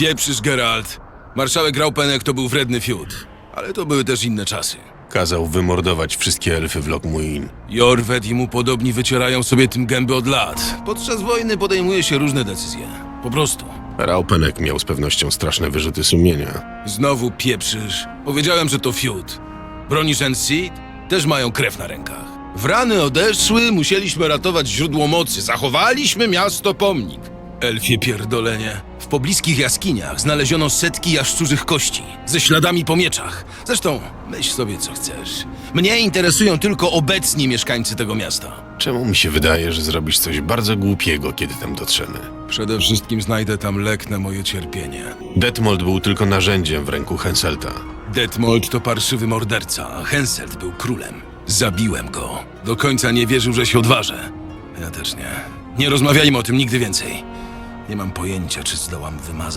Pieprzysz, Geralt. Marszałek Raupenek to był wredny fiut. Ale to były też inne czasy. Kazał wymordować wszystkie elfy w Lokmuin. Jorwet i mu podobni wycierają sobie tym gęby od lat. Podczas wojny podejmuje się różne decyzje. Po prostu. Raupenek miał z pewnością straszne wyrzuty sumienia. Znowu pieprzysz. Powiedziałem, że to fiut. Bronisz Seed też mają krew na rękach. Wrany odeszły, musieliśmy ratować źródło mocy. Zachowaliśmy miasto pomnik. Elfie pierdolenie. Pobliskich jaskiniach znaleziono setki jaszczurzych kości, ze śladami po mieczach. Zresztą, myśl sobie co chcesz. Mnie interesują tylko obecni mieszkańcy tego miasta. Czemu mi się wydaje, że zrobisz coś bardzo głupiego, kiedy tam dotrzemy? Przede wszystkim znajdę tam lek na moje cierpienie. Detmold był tylko narzędziem w ręku Henselta. Detmold to parszywy morderca, a Henselt był królem. Zabiłem go. Do końca nie wierzył, że się odważę. Ja też nie. Nie rozmawiajmy o tym nigdy więcej. Nie mam pojęcia, czy zdołam wymazać.